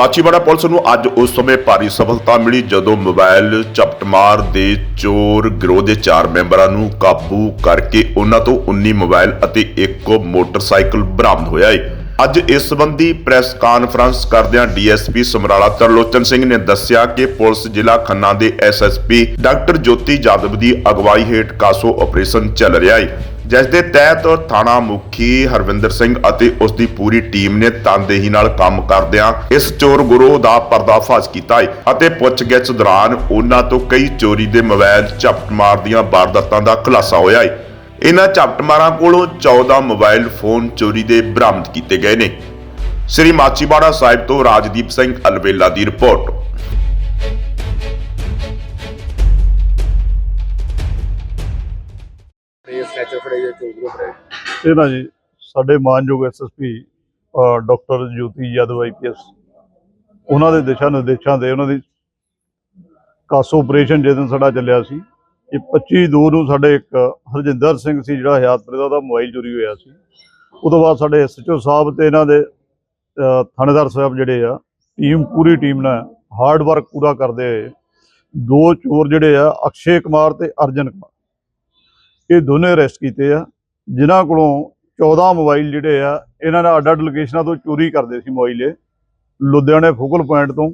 Machhiwara police ਨੂੰ ਅੱਜ ਉਸ ਸਮੇਂ ਭਾਰੀ ਸਫਲਤਾ ਮਿਲੀ ਜਦੋਂ ਮੋਬਾਈਲ ਚਪਟਮਾਰ ਦੇ ਚੋਰ ਗਿਰੋਹ ਦੇ ਚਾਰ ਮੈਂਬਰਾਂ ਨੂੰ ਕਾਬੂ ਕਰਕੇ ਉਹਨਾਂ ਤੋਂ 19 ਮੋਬਾਈਲ ਅਤੇ ਇੱਕ ਮੋਟਰਸਾਈਕਲ ਬਰਾਮਦ ਹੋਇਆ ਹੈ। ਅੱਜ ਇਸ ਸੰਬੰਧੀ ਪ੍ਰੈਸ ਕਾਨਫਰੰਸ ਕਰਦਿਆਂ ਡੀਐਸਪੀ ਸਮਰਾਲਾ ਤਰਲੋਚਨ ਸਿੰਘ ਨੇ ਦੱਸਿਆ ਕਿ ਪੁਲਿਸ ਜ਼ਿਲ੍ਹਾ ਖੰਨਾ ਦੇ ਐਸਐਸਪੀ ਡਾਕਟਰ ਜੋਤੀ ਜਾਦਵ ਦੀ ਅਗਵਾਈ ਹੇਠ ਕਾਸੋ ਆਪਰੇਸ਼ਨ ਚੱਲ ਰਿਹਾ ਹੈ ਜਿਸ ਦੇ ਤਹਿਤ ਥਾਣਾ ਮੁਖੀ ਹਰਵਿੰਦਰ ਸਿੰਘ ਅਤੇ ਉਸ ਦੀ ਪੂਰੀ ਟੀਮ ਨੇ ਤਨਦੇਹੀ ਨਾਲ ਕੰਮ ਕਰਦਿਆਂ ਇਸ ਚੋਰ ਗੁਰੋਹ ਦਾ ਪਰਦਾਫਾਸ਼ ਕੀਤਾ ਹੈ ਅਤੇ ਪੁੱਛਗਿੱਛ ਦੌਰਾਨ ਉਹਨਾਂ ਤੋਂ ਕਈ ਚੋਰੀ ਦੇ ਮੋਬਾਈਲ ਝਪਟਮਾਰ ਦੀਆਂ ਵਾਰਦਾਤਾਂ ਦਾ ਖੁਲਾਸਾ ਹੋਇਆ ਹੈ ਇਹਨਾਂ ਝਪਟਮਾਰਾਂ ਕੋਲੋਂ 14 ਮੋਬਾਈਲ ਫੋਨ ਚੋਰੀ ਦੇ ਬਰਾਮਦ ਕੀਤੇ ਗਏ ਨੇ। ਸ੍ਰੀ ਮਾਚੀਵਾੜਾ ਸਾਹਿਬ ਤੋਂ ਰਾਜਦੀਪ ਸਿੰਘ ਅਲਵੇਲਾ ਦੀ ਰਿਪੋਰਟ। ਇਹ ਨਾ ਜੀ ਸਾਡੇ ਮਾਨਯੋਗ SSP doctor Jyoti Yadav IPS ਉਹਨਾਂ ਦੇ ਦਿਸ਼ਾ ਨਿਰਦੇਸ਼ਾਂ ਦੇ ਉਹਨਾਂ ਦੀ ਕਾਸੋ ਆਪਰੇਸ਼ਨ ਜਿਹਦੇ ਸਾਡਾ ਚੱਲਿਆ ਸੀ। ਇਹ 25 ਦੋ ਨੂੰ ਸਾਡੇ ਇੱਕ ਹਰਜਿੰਦਰ ਸਿੰਘ ਸੀ ਜਿਹੜਾ ਹਯਾਤਪੁਰ ਦਾ, ਉਹਦਾ ਮੋਬਾਈਲ ਚੋਰੀ ਹੋਇਆ ਸੀ। ਉਹ ਤੋਂ ਬਾਅਦ ਸਾਡੇ ਐਸਐਚਓ ਸਾਹਿਬ ਤੇ ਇਹਨਾਂ ਦੇ ਥਾਣੇਦਾਰ ਸਾਹਿਬ ਜਿਹੜੇ ਆ, ਟੀਮ, ਪੂਰੀ ਟੀਮ ਨਾਲ ਹਾਰਡ ਵਰਕ ਪੂਰਾ ਕਰਦੇ ਹੋਏ, ਦੋ ਚੋਰ ਜਿਹੜੇ ਆ, ਅਕਸ਼ੇ ਕੁਮਾਰ ਤੇ ਅਰਜਨ ਕੁਮਾਰ। ਇਹ ਦੋਨੇ ਅਰੈਸਟ ਕੀਤੇ ਆ। ਜਿਨ੍ਹਾਂ ਕੋਲੋਂ 14 ਮੋਬਾਈਲ ਜਿਹੜੇ ਆ, ਇਹਨਾਂ ਨੇ ਅੱਡ-ਅੱਡ ਲੋਕੇਸ਼ਨਾਂ ਤੋਂ ਚੋਰੀ ਕਰਦੇ ਸੀ ਮੋਬਾਈਲ ਇਹ। ਲੁਧਿਆਣੇ ਫੋਕਲ ਪੁਆਇੰਟ ਤੋਂ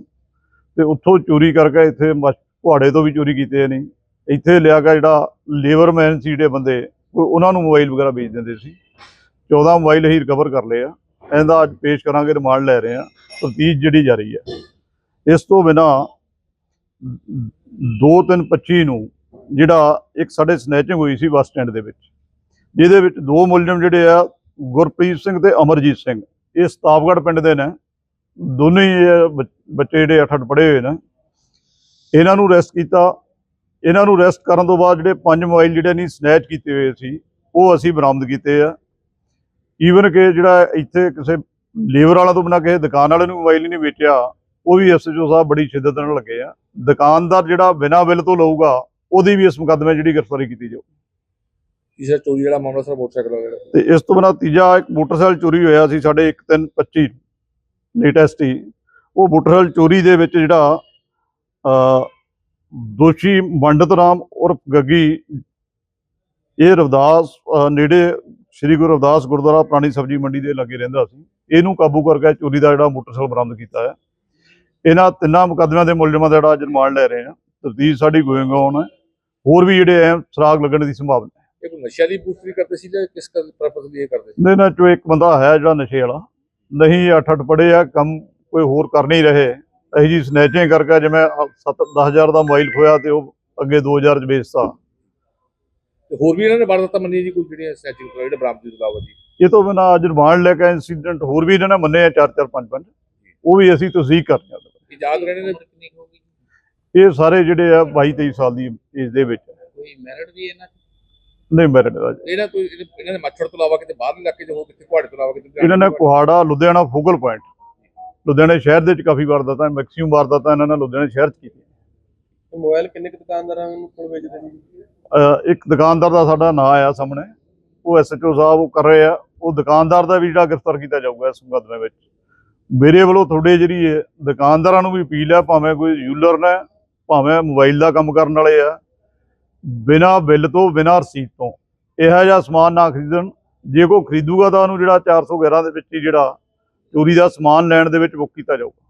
ਤੇ ਉੱਥੋਂ ਚੋਰੀ ਕਰਕੇ ਇੱਥੇ ਮਸ- ਕੁਹਾੜੇ ਤੋਂ ਵੀ ਚੋਰੀ ਕੀਤੇ ਨੇ ਇੱਥੇ ਲਿਆ ਕੇ ਜਿਹੜਾ ਲੇਬਰਮੈਨ ਸੀ ਜਿਹੜੇ ਬੰਦੇ, ਉਹ- ਉਹਨਾਂ ਨੂੰ ਮੋਬਾਈਲ ਵਗੈਰਾ ਵੇਚ ਦਿੰਦੇ ਸੀ। 14 ਮੋਬਾਈਲ ਅਸੀਂ ਰਿਕਵਰ ਕਰ ਲਏ ਆ। ਇਹਦਾ ਅੱਜ ਪੇਸ਼ ਕਰਾਂਗੇ, ਰਿਮਾਂਡ ਲੈ ਰਹੇ ਆ। ਤਫਤੀਸ਼ ਜਿਹੜੀ ਜਾਰੀ ਹੈ। ਇਸ ਤੋਂ ਬਿਨਾ 2325 ਨੂੰ ਜਿਹੜਾ ਇੱਕ ਸਾਡੇ ਸਨੈਚਿੰਗ ਹੋਈ ਸੀ ਬੱਸ ਸਟੈਂਡ ਦੇ ਵਿੱਚ, ਜਿਹਦੇ ਵਿੱਚ ਦੋ ਮੁਲਜ਼ਮ ਜਿਹੜੇ ਆ, ਗੁਰਪ੍ਰੀਤ ਸਿੰਘ ਤੇ ਅਮਰਜੀਤ ਸਿੰਘ। ਇਹ ਸਤਾਬਗੜ੍ਹ ਪਿੰਡ ਦੇ ਨੇ। ਦੋਨੇ ਹੀ ਬੱਚੇ ਜਿਹੜੇ ਅੱਠ ਅੱਠ ਪੜ੍ਹੇ ਹੋਏ ਨੇ। ਇਹਨਾਂ ਨੂੰ ਅਰੈਸਟ ਕੀਤਾ। ਇਹਨਾਂ ਨੂੰ ਅਰੈਸਟ ਕਰਨ ਤੋਂ ਬਾਅਦ ਜਿਹੜੇ ਪੰਜ ਮੋਬਾਈਲ ਜਿਹੜੇ ਨਹੀਂ ਸਨੈਚ ਕੀਤੇ ਹੋਏ ਸੀ ਉਹ ਅਸੀਂ ਬਰਾਮਦ ਕੀਤੇ ਆ। ਈਵਨ ਕਿ ਜਿਹੜਾ ਇੱਥੇ ਕਿਸੇ ਲੇਬਰ ਵਾਲਾ ਤੋਂ ਬਿਨਾਂ ਕਿਸੇ ਦੁਕਾਨ ਵਾਲੇ ਨੂੰ ਮੋਬਾਈਲ ਨਹੀਂ ਵੇਚਿਆ ਉਹ ਵੀ ਐਸਐਚਓ ਸਾਹਿਬ ਬੜੀ ਸ਼ਿੱਦਤ ਨਾਲ ਲੱਗੇ ਆ। ਦੁਕਾਨਦਾਰ ਜਿਹੜਾ ਬਿਨਾਂ ਬਿੱਲ ਤੋਂ ਲਊਗਾ ਉਹਦੀ ਵੀ ਇਸ ਮੁਕੱਦਮੇ ਜਿਹੜੀ ਗ੍ਰਿਫਤਾਰੀ ਕੀਤੀ ਜਾਊ। ਕਿਸੇ ਚੋਰੀ ਜਿਹੜਾ ਮਾਮਲਾ ਸਰ ਮੋਟਰਸਾਈਕਲ ਦਾ ਤੇ ਇਸ ਤੋਂ ਬਿਨਾਂ ਤੀਜਾ ਇੱਕ ਮੋਟਰਸਾਈਕਲ ਚੋਰੀ ਹੋਇਆ ਸੀ ਸਾਡੇ 1325 ਲੇਟੈਸਟ ਹੀ ਉਹ ਮੋਟਰਸਾਈਕਲ ਚੋਰੀ ਦੇ ਵਿੱਚ ਜਿਹੜਾ ਦੋਸ਼ੀ ਮੰਡਤ ਰਾਮ ਉਰਫ ਗੱਗੀ ਇਹ ਰਵਿਦਾਸ ਨੇੜੇ ਸ੍ਰੀ ਗੁਰੂ ਰਵਿਦਾਸ ਗੁਰਦੁਆਰਾ ਪੁਰਾਣੀ ਸਬਜ਼ੀ ਮੰਡੀ ਦੇ ਲਾਗੇ ਰਹਿੰਦਾ ਸੀ। ਇਹਨੂੰ ਕਾਬੂ ਕਰਕੇ ਚੋਰੀ ਦਾ ਜਿਹੜਾ ਮੋਟਰਸਾਈਕਲ ਬਰਾਮਦ ਕੀਤਾ ਹੈ। ਇਹਨਾਂ ਤਿੰਨਾਂ ਮੁਕੱਦਮਿਆਂ ਦੇ ਮੁਲਜ਼ਮਾਂ ਦਾ ਜਿਹੜਾ ਰਿਮਾਂਡ ਲੈ ਰਹੇ ਆ ਤਫਤੀਸ਼ ਸਾਡੀ ਗੋਇੰਗ ਔਨ ਹੈ। ਹੋਰ ਵੀ ਜਿਹੜੇ ਐ ਸੁਰਾਗ ਲੱਗਣ ਦੀ ਸੰਭਾਵਨਾ ਇਹ ਕੋਈ ਨਸ਼ਿਆਂ ਦੀ ਪੂਸਟਰੀ ਕਰਦੇ ਸੀ ਜਾਂ ਕਿਸ ਪਰਪਸ ਲਈ ਇਹ ਕਰਦੇ ਸੀ? ਨੇ ਨਾ ਚੋ ਇੱਕ ਬੰਦਾ ਹੈ ਜਿਹੜਾ ਨਸ਼ੇ ਵਾਲਾ। ਨਹੀਂ ਅੱਠ ਅੱਠ ਪੜੇ ਆ ਕੰਮ ਕੋਈ ਹੋਰ ਕਰ ਨਹੀਂ ਰਹੇ। ਇਹੀ ਜੀ ਸਨੈਚਿੰਗ ਕਰਕੇ ਜਿਵੇਂ 7 10000 ਦਾ ਮੋਬਾਈਲ ਖੋਇਆ ਤੇ ਉਹ ਅੱਗੇ 2000 ਚ ਵੇਚਤਾ। ਤੇ ਹੋਰ ਵੀ ਇਹਨਾਂ ਨੇ ਵਾਰਦਾਤਾਂ ਮੰਨੀਆਂ ਜੀ ਕੋਈ ਜਿਹੜੀਆਂ ਸਨੈਚਿੰਗ ਫੜੇ ਜਿਹੜੇ ਬਰਾਮਦੀ ਤੋਂ ਇਲਾਵਾ ਜੀ? ਇਹ ਤੋਂ ਬਿਨਾਂ ਅੱਜ ਰਿਮਾਂਡ ਲੈ ਕੇ ਇੰਸੀਡੈਂਟ ਹੋਰ ਵੀ ਇਹਨਾਂ ਨੇ ਮੰਨੇ ਆ 4 4 5 5 ਉਹ ਵੀ ਅਸੀਂ ਤਸਦੀਕ ਕਰਨੀ ਆ। ਇਜਾਜ਼ ਰਹਿਣੇ ਨੇ? ਤਕਨੀਕ ਹੋਗੀ ਇਹ ਸਾਰੇ ਜਿਹੜੇ ਆ 22 23 ਸਾਲ ਦੀ ਏਜ ਦੇ ਵਿੱਚ। ਕੋਈ ਮੈਰਿਟ ਵੀ ਇਹਨਾਂ ਨਹੀਂ ਮੇਰੇ ਨਾਲ ਇਹਨਾਂ ਤੋਂ ਇਹਨਾਂ ਨੇ ਮੱਛੜ ਤੋਂ ਇਲਾਵਾ ਕਿਤੇ ਬਾਹਰ ਇਲਾਕੇ 'ਚ ਹੋ ਕਿਤੇ ਕੁਹਾੜੇ ਤੋਂ ਇਲਾਵਾ ਕਿਤੇ ਇਹਨਾਂ ਨੇ ਕੁਹਾੜਾ? Ludhiana focal point. ਲੁਧਿਆਣੇ ਸ਼ਹਿਰ ਦੇ ਵਿੱਚ ਕਾਫੀ ਵਾਰਦਾਤਾਂ ਮੈਕਸਿਮਮ ਵਾਰਦਾਤਾਂ ਇਹਨਾਂ ਨੇ ਲੁਧਿਆਣੇ ਸ਼ਹਿਰ 'ਚ ਕੀਤੀਆਂ। ਮੋਬਾਈਲ ਕਿੰਨੇ ਕੁ ਦੁਕਾਨਦਾਰਾਂ ਨੂੰ ਕੋਲ ਵੇਚਦੇ ਨੇ? ਇੱਕ ਦੁਕਾਨਦਾਰ ਦਾ ਸਾਡਾ ਨਾਂ ਆਇਆ ਸਾਹਮਣੇ ਉਹ ਐਸਐਚਓ ਸਾਹਿਬ ਉਹ ਕਰ ਰਹੇ ਆ ਉਹ ਦੁਕਾਨਦਾਰ ਦਾ ਵੀ ਜਿਹੜਾ ਗ੍ਰਿਫਤਾਰ ਕੀਤਾ ਜਾਊਗਾ ਇਸ ਮੁਕੱਦਮੇ ਵਿੱਚ। ਮੇਰੇ ਵੱਲੋਂ ਤੁਹਾਡੇ ਜਿਹੜੀ ਦੁਕਾਨਦਾਰਾਂ ਨੂੰ ਵੀ ਅਪੀਲ ਹੈ ਭਾਵੇਂ ਕੋਈ ਯੂਲਰ ਨੇ ਭਾਵੇਂ ਮੋਬਾਈਲ ਦਾ ਕੰਮ ਕਰਨ ਵਾਲੇ ਆ ਬਿਨਾਂ ਬਿੱਲ ਤੋਂ ਬਿਨਾਂ ਰਸੀਦ ਤੋਂ। ਇਹੋ ਜਿਹਾ ਸਮਾਨ ਨਾ ਖਰੀਦਣ ਜੇ ਕੋਈ ਖਰੀਦੂਗਾ ਤਾਂ ਉਹਨੂੰ ਜਿਹੜਾ 411 ਦੇ ਵਿੱਚ ਹੀ ਜਿਹੜਾ ਚੋਰੀ ਦਾ ਸਮਾਨ ਲੈਣ ਦੇ ਵਿੱਚ ਬੁੱਕ ਕੀਤਾ ਜਾਊਗਾ।